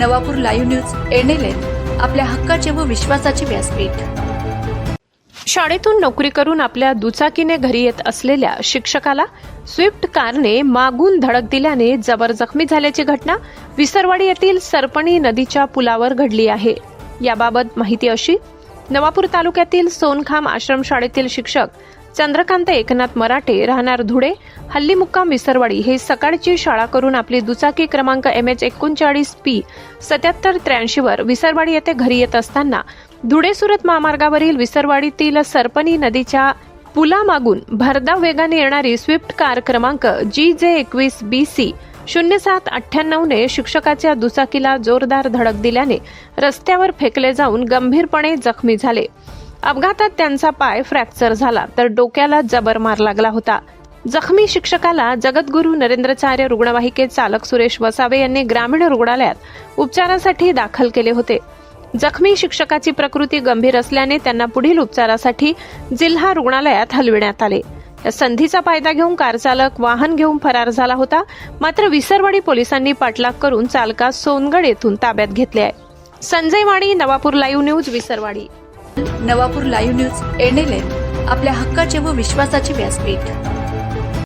Navapur live news NLN आपल्या हक्काचे व विश्वासाचे व्यासपीठ. शाळेतून नोकरी करून आपल्या दुचाकीने घरी येत असलेल्या शिक्षकाला स्विफ्ट कारने मागून धडक दिल्याने जबर जखमी झाल्याची घटना विसरवाडी येथील सरपणी नदीच्या पुलावर घडली आहे. याबाबत माहिती अशी नवापूर तालुक्यातील सोनखाम आश्रमशाळेतील शिक्षक चंद्रकांत एकनाथ मराठे राहणार धुळे हल्ली मुक्काम विसरवाडी हे सकाळची शाळा करून आपली दुचाकी क्रमांक एम एच एकोणचाळीस पी सत्याहत्तर त्र्याऐंशीवर विसरवाडी येथे घरी येत असताना धुळे सुरत महामार्गावरील विसरवाडीतील सरपणी नदीच्या पुलामागून भरधाव वेगाने येणारी स्विफ्ट कार क्रमांक जी जे एकवीस बी सी शून्य सात अठ्ठ्याण्णवने शिक्षकाच्या दुचाकीला जोरदार धडक दिल्याने रस्त्यावर फेकले जाऊन गंभीरपणे जखमी झाले. अपघातात त्यांचा पाय फ्रॅक्चर झाला तर डोक्याला जबर मार लागला होता. जखमी शिक्षकाला जगद्गुरू नरेंद्रचार्य रुग्णवाहिकेत चालक सुरेश वसावे यांनी ग्रामीण रुग्णालयात उपचारासाठी दाखल केले होते. जखमी शिक्षकाची प्रकृती गंभीर असल्याने त्यांना पुढील उपचारासाठी जिल्हा रुग्णालयात हलविण्यात आले. या संधीचा फायदा घेऊन कार चालक वाहन घेऊन फरार झाला होता. मात्र विसरवाडी पोलिसांनी पाठलाग करून चालकास सोनगड येथून ताब्यात घेतले आहे. Sanjay Wani Navapur live news Visarwadi. Navapur live news NLN आपल्या हक्काचे व विश्वासाचे व्यासपीठ.